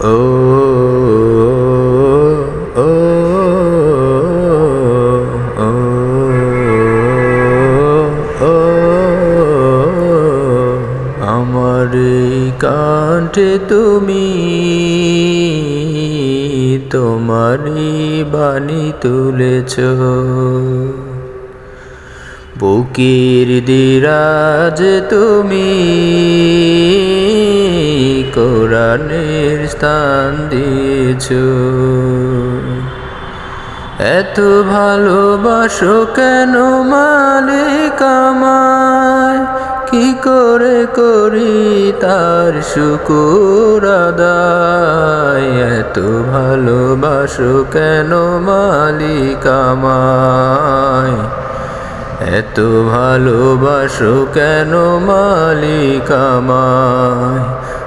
ও আমার কাণ্ঠে তুমি তোমারই বাণী তুলেছ। বুকের দিরাজ তুমি কোরআনের স্থান দিয়েছ। এত ভালোবাসো কেন মালিক আমায়? কি করে করি তার শুকুর আদায়? এত ভালোবাসো কেন মালিক আমায়? এত ভালোবাসো কেন মালিক আমায়?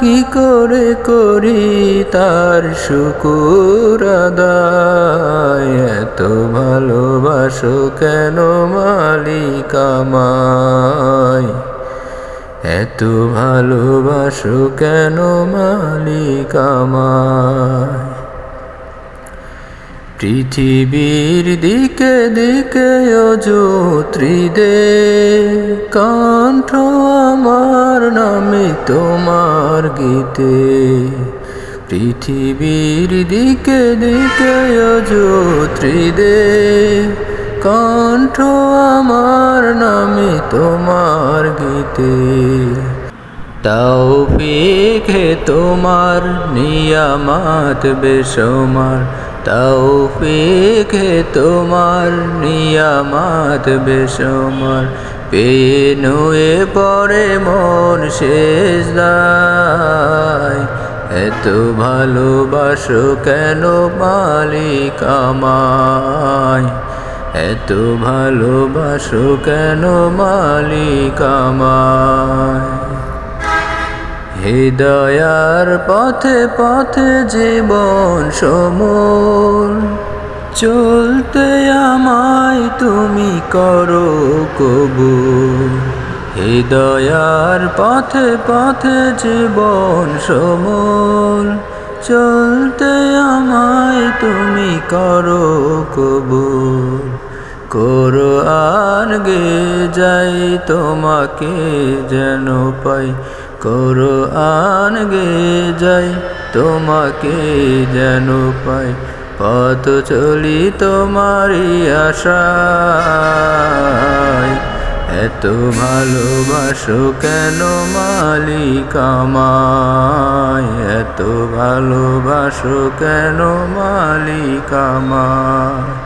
কি করে করি তার শুকুর আদায়? এত ভালোবাসো কেন মালিক আমায়? এত ভালোবাসো কেন মালিক আমায়? পৃথিবীর দিকে দিকে অযোত্রিদে কণ্ঠ আমার নামে তোমার গীতে। পৃথিবীর দিকে দিকে অযোত্রিদে কণ্ঠ আমার নামে তোমার গীতে। তাও হে তোমার, নিয়ামাত বেসমার হে তোমার, নিয়ামাত বেসমার পেয়ে নুয়ে পরে মন শেষ দায় এত ভালোবাসো কেন মালিক আমায়? এত ভালোবাসো কেন মালিক আমায়? হৃদয়ার পথে পথে জীবন সমল। চলতে আমায় তুমি করো কবুল। হৃদয়ার পথে পথে জীবন সমল। চলতে আমায় তুমি করো কবুল। করো আন গে যাই তোমাকে যেন পাই। করো আন গে যাই তোমাকে যেন পাই। পথ চলি তোমারই আশায়। এত ভালোবাসো কেন মালিক আমায়? এত ভালোবাসো কেন মালিক আমায়?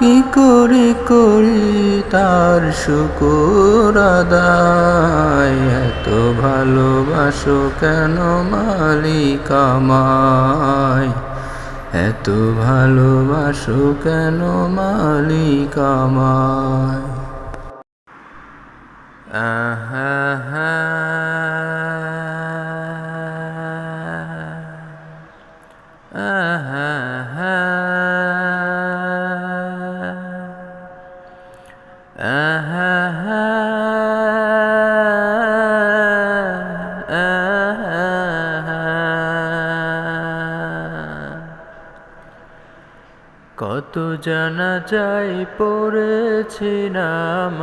কি করে করি তার শুকুর আদায়? এত ভালোবাসো কেন মালিক আমায়? এত ভালোবাসো কেন মালিক আমায়? আহা আহা কত জানা যাই পড়েছি নামাজ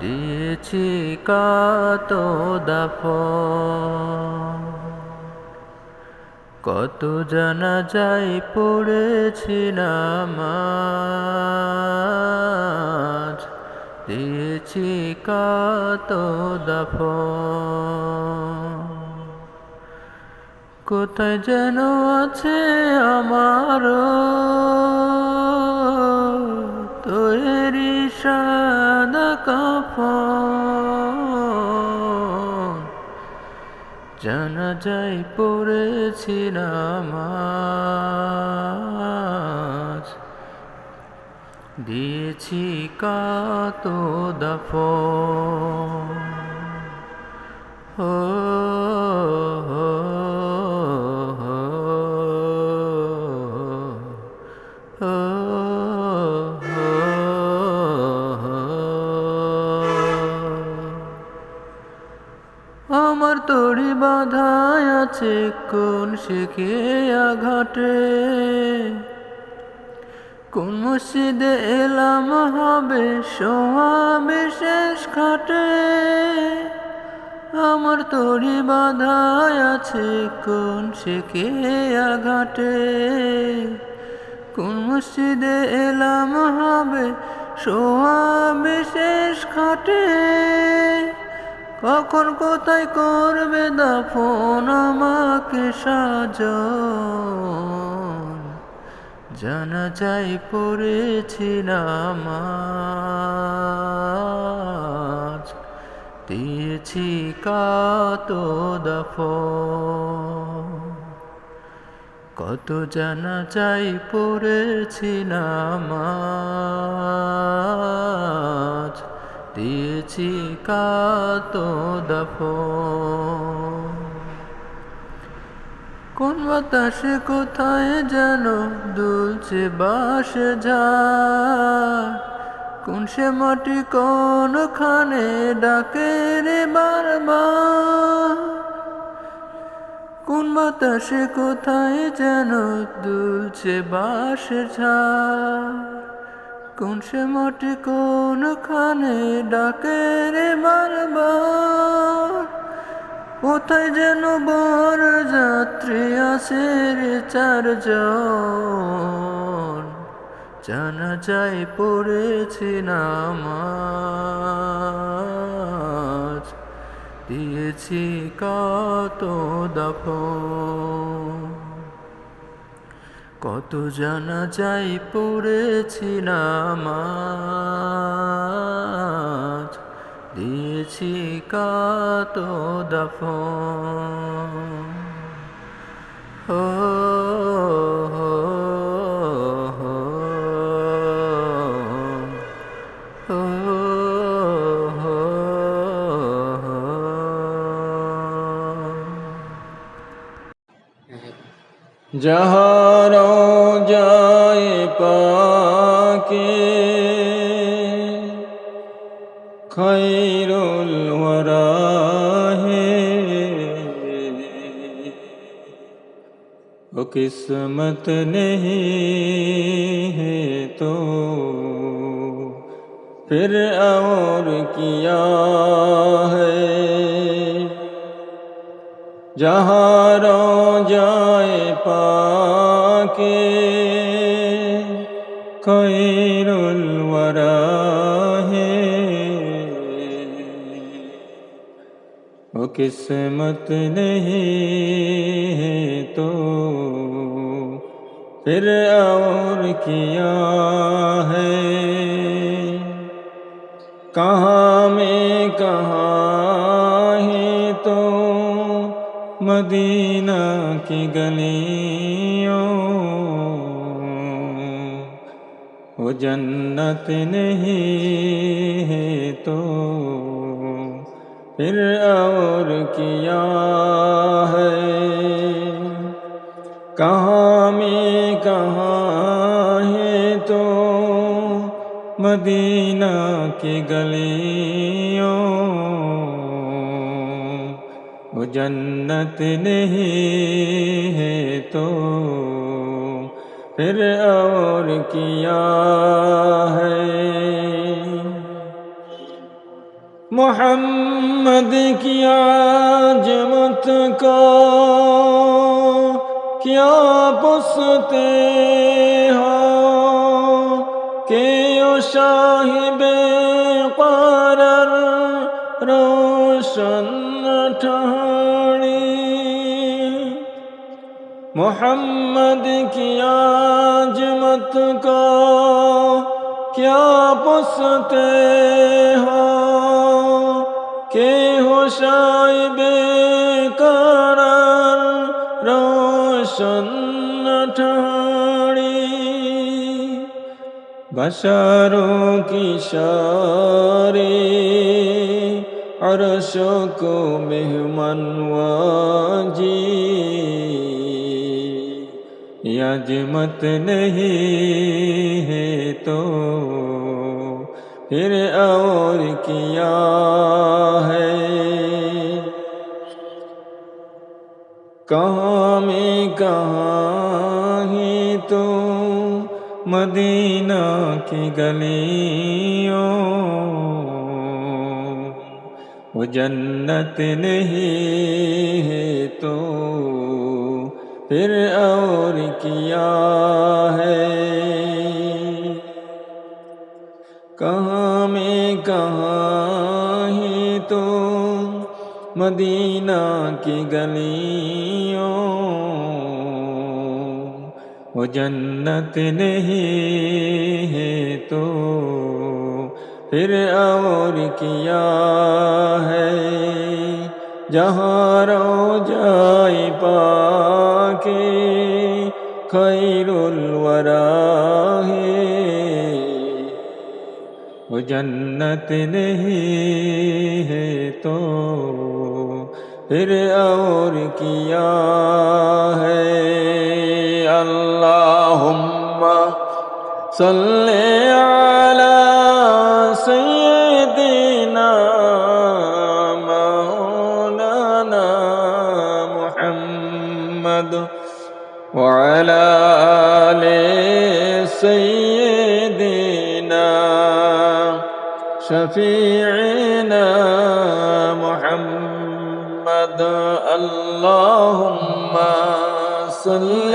দিয়েছি কত দাফ কত জানা যাই পড়েছি নামাজ দিয়েছি কত দফ কোথায় যেন আছে আমার। তৈরি সাদা কাফন। জানা যাই পড়েছি নামাজ দিয়েছি কত দফ ও কোন শিখে আঘাটে কোন মসজিদে এলাম হবে সোহাবে শেষ খাটে আমার তরি বাধায় আছে কোন শিখে আঘাটে কোন মসজিদে এলাম হবে সোহাবে শেষ খাটে কখন কোথায় করবে দাফন আমাকে সাজ জানা যাই পড়েছি নামাজ দিয়েছি কাত দফ কত জানা চাই পড়েছি নামাজ দিয়েছি কাত দফ কোন বাতাসে কোথায় যেন দুলছে বাস ঝাড়। কোন সে মাটি কোনখানে ডাকে রে বারবার। কোন বাতাসে কোথায় যেন দুলছে বাস ঝাড়। কোন সে মাটি কোনখানে ডাকে রে বারবার? কোথায় যেন বর যাত্রী আসে রে চারজন? জানা যায় পড়েছি নামাজ। দিয়েছি কত দফ কত জানা যাই পড়েছি নামাজ দিয়েছি কত দফ ও। جہاں رو جائے پا کے خیر الورا ہے۔ وہ قسمت نہیں ہے تو پھر اور کیا ہے؟ جہاں رو جائے پا کے خیر الورا ہے۔ وہ قسمت نہیں ہے تو پھر اور کیا ہے؟ کہاں میں کہاں ہے تو مدینہ کی گلیوں وہ جنت نہیں ہے تو پھر اور کیا ہے؟ کہاں میں کہاں ہے تو مدینہ کی گلیوں वो जन्नत नहीं है तो फिर और किया है मोहम्मद किया जमत का क्या पुसते हो के साहिब पार रोशन ठहर मोहम्मद की आजमत का क्या पुसते हो के हो शाइबे करार रोशन ठहरी बशरों की शारी अरशों को मेहमान वाजी یجمت نہیں ہے تو پھر اور کیا ہے؟ کہاں میں کہاں ہی تو مدینہ کی گلیوں وہ جنت نہیں ہے تو پھر اور کیا ہے؟ کہاں میں کہاں ہی تو مدینہ کی گلیوں وہ جنت نہیں ہے تو پھر اور کیا ہے؟ جہاں رو جائے پا কে খৈরুল ওয়ারাহে। ও জন্নত নেহি হে তো ফির আর কিয়া হে? আল্লাহুম্মা সাল্লি سيدنا شفيعنا محمد اللهم صل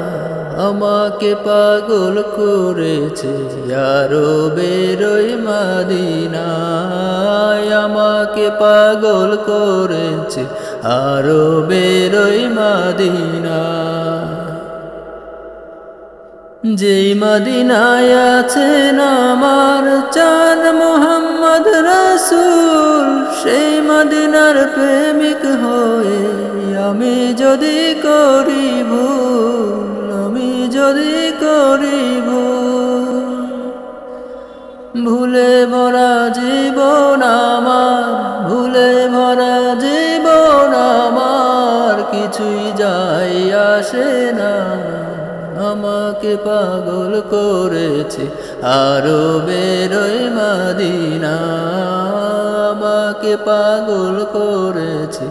আমাকে পাগল করেছে আরও বেরোই মাদিনায়। আমাকে পাগল করেছে আরও বেরোই মাদিনা যেই মদিনায় আছেন আমার চাঁদ মোহাম্মদ রাসূল, সেই মদিনার প্রেমিক হয়ে আমি যদি করি ভুল যদি করিব, ভুলে ভরা জীবন আমার, ভুলে ভরা জীবন আমার, কিছুই যাই আসে না। আমাকে পাগল করেছে আরও বেরোয় মাদিনা। আমাকে পাগল করেছে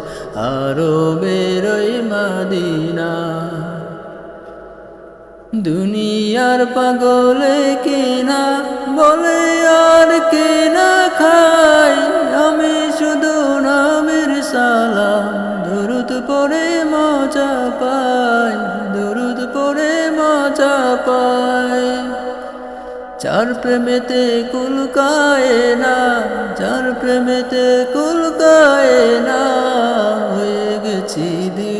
আরও বেরোয় মাদিনা। দুনিয়ার পাগলে কিনা বলে আর কিনা খাই। আমি শুধু নামের সালাম, দরুদ পরে মজা পাই, দরুদ পরে মজা পাই। চার প্রেমেতে কুলকায় না চার প্রেমেতে কুলকায় না, হয়ে গেছি দিওয়ানা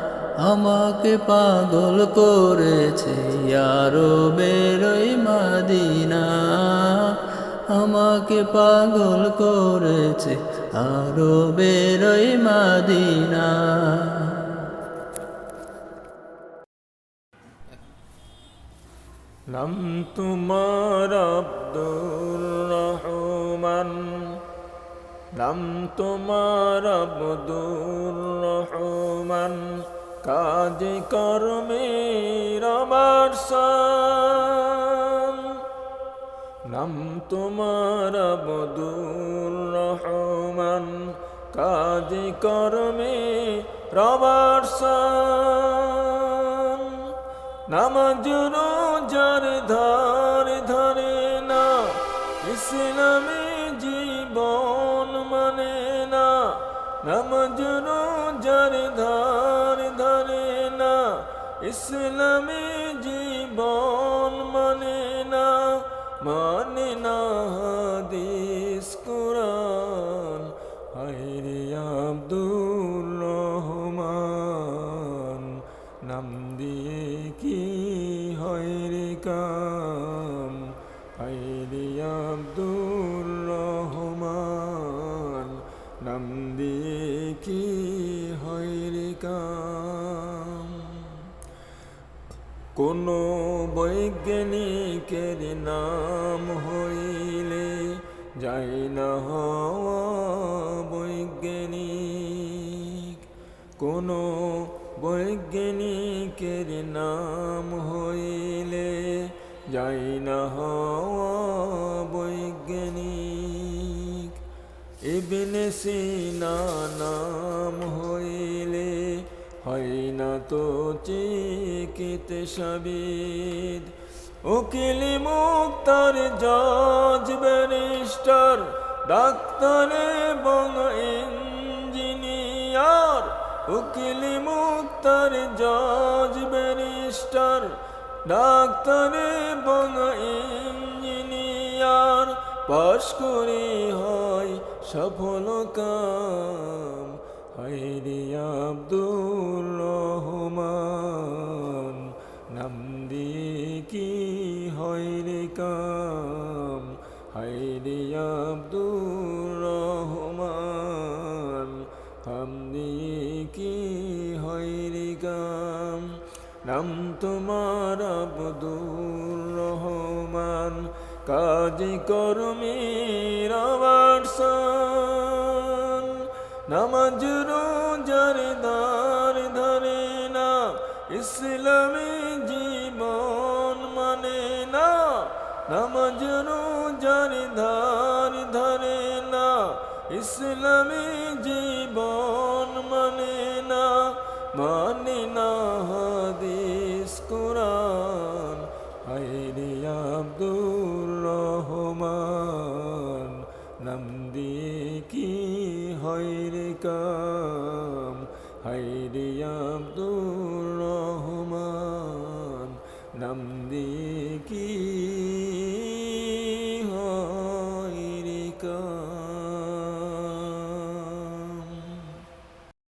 আমাকে পাগল করেছে আরও বেরোই মাদিনা। আমাকে পাগল করেছে আরও বেরোই মাদিনা। নাম তোমার আব্দুর রহমান। নাম তোমার আব্দুর রহমান। কাজ কর্মে রবার নাম তোমার আব্দুর রহমান। কাজ কর্মে রবার নামাজ রোজার ধার ধরে না, ইসলামী জীবন মানে না। নামাজ রোজার ধার ইসলামী জীবন মানে না মানে না হাদিস কোরআন। কোন বৈজ্ঞানিকের নাম হইলে যাই না হওয়া বৈজ্ঞানিক। কোন বৈজ্ঞানিকের নাম হইলে যাই না হওয়া বৈজ্ঞানিক। ইবনে সিনা নাম হয় না তো চিকিত সাবিদ। উকিল মুক্তার জজ, ব্যারিস্টার, ডাক্তার এবং ইঞ্জিনিয়ার। উকিল মুক্তার জজ, ব্যারিস্টার, ডাক্তার এবং ইঞ্জিনিয়ার। পাশ করে হয় সফল কাম। হায়রে আব্দুর রহমান নাম কি হয় রে কাম? হায়রে আব্দুর রহমান কি হয় রে কাম? নাম তোমার আব্দুর রহমান, কাজ কর্মী রবার্সন নামাজ রোজার দার ধরে না, ইসলামী জীবন মানে না। নামাজ রোজার ধার ধরে না, ইসলামী জীবন মানে না। মানে না